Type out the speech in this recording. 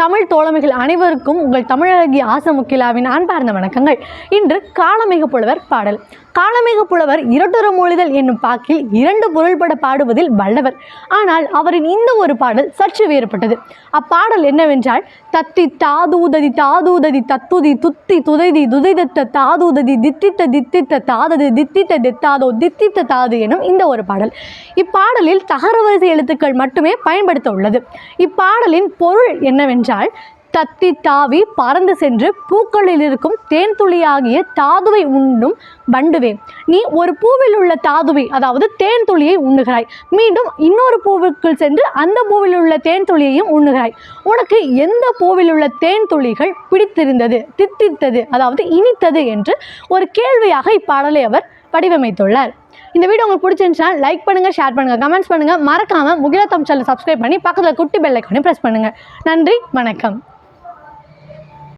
தமிழ் தோழமைகள் அனைவருக்கும் உங்கள் தமிழகி ஆசமுக்கிலாவின் அன்பார்ந்த வணக்கங்கள். இன்று காளமிக புலவர் பாடல். காளமிக புலவர் இரட்டொரு மொழிதல் என்னும் பாக்கில் இரண்டு பொருள்பட பாடுவதில் வல்லவர். ஆனால் அவரின் இந்த ஒரு பாடல் சற்று வேறுபட்டது. அப்பாடல் என்னவென்றால் தத்தி தாதூததி தாதூததி தத்துதி துத்தி துதைதி துதைதத்த தாதூததி தித்தித்த தித்தித்த தாதது தித்தித்த தித்தாதோ தித்தித்த தாது எனும் இந்த ஒரு பாடல். இப்பாடலில் தகரவரிசை எழுத்துக்கள் மட்டுமே பயன்படுத்த உள்ளது. இப்பாடலின் பொருள் என்னவென்றால் தத்தி தாவி பறந்து சென்று பூக்களில் இருக்கும் தேன் துளியாகிய தாதுவை உண்ணும் வண்டுவே. நீ ஒரு பூவில் உள்ள தாதுவை அதாவது தேன் துளியை உண்ணுகிறாய். மீண்டும் இன்னொரு பூவுக்குள் சென்று அந்த பூவில் உள்ள தேன் துளியையும் உண்ணுகிறாய். உனக்கு எந்த பூவில் உள்ள தேன் துளிகள் பிடித்திருந்தது தித்தித்தது அதாவது இனித்தது என்று ஒரு கேள்வியாக இப்பாடலை அவர் வடிவமைத்துள்ளார். இந்த வீடியோ உங்களுக்கு பிடிச்சிருந்துச்சுன்னா லைக் பண்ணுங்கள் ஷேர் பண்ணுங்கள் கமெண்ட்ஸ் பண்ணுங்கள் மறக்காமல் முகிலத்தம் சேனல் சப்ஸ்கிரைப் பண்ணி பக்கத்தில் குட்டி பெல்லைக்கானே ப்ரெஸ் பண்ணுங்கள் நன்றி வணக்கம்.